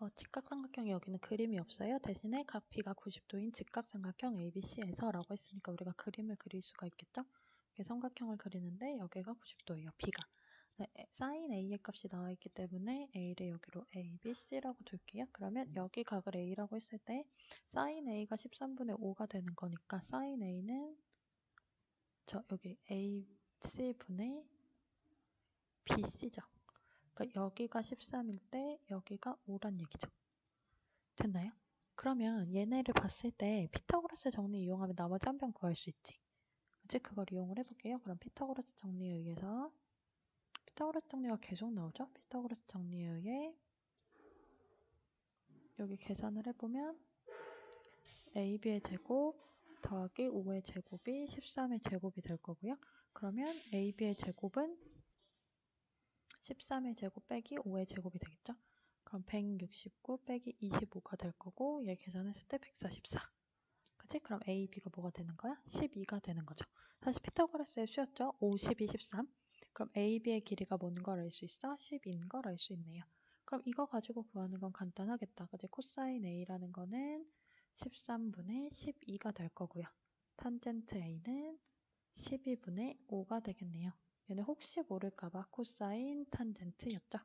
어, 직각삼각형이 여기는 그림이 없어요. 대신에 각 B가 90도인 직각삼각형 ABC에서 라고 했으니까 우리가 그림을 그릴 수가 있겠죠? 이게 삼각형을 그리는데 여기가 90도예요. B가. 네, sin A의 값이 나와 있기 때문에 A를 여기로 A, B, C라고 둘게요. 그러면 여기 각을 A라고 했을 때 sin A가 13분의 5가 되는 거니까 sin A는 저 여기 A, C분의 BC죠. 그러니까 여기가 13일 때 여기가 5란 얘기죠. 됐나요? 그러면 얘네를 봤을 때 피타고라스 정리 이용하면 나머지 한 변 구할 수 있지. 그치? 그걸 이용을 해볼게요. 그럼 피타고라스 정리에 의해서 피타고라스 정리가 계속 나오죠? 피타고라스 정리에 의해 여기 계산을 해보면 AB의 제곱 더하기 5의 제곱이 13의 제곱이 될 거고요. 그러면 AB의 제곱은 13의 제곱 빼기 5의 제곱이 되겠죠? 그럼 169 빼기 25가 될 거고 얘 계산했을 때 144. 그치? 그럼 A, B가 뭐가 되는 거야? 12가 되는 거죠. 사실 피타고라스의 수였죠? 5, 12, 13. 그럼 A, B의 길이가 뭔 걸 알 수 있어? 10인 걸 알 수 있네요. 그럼 이거 가지고 구하는 건 간단하겠다. 그치? 코사인 A라는 거는 13분의 12가 될 거고요. 탄젠트 A는 12분의 5가 되겠네요. 얘는 혹시 모를까봐 코사인 탄젠트였죠.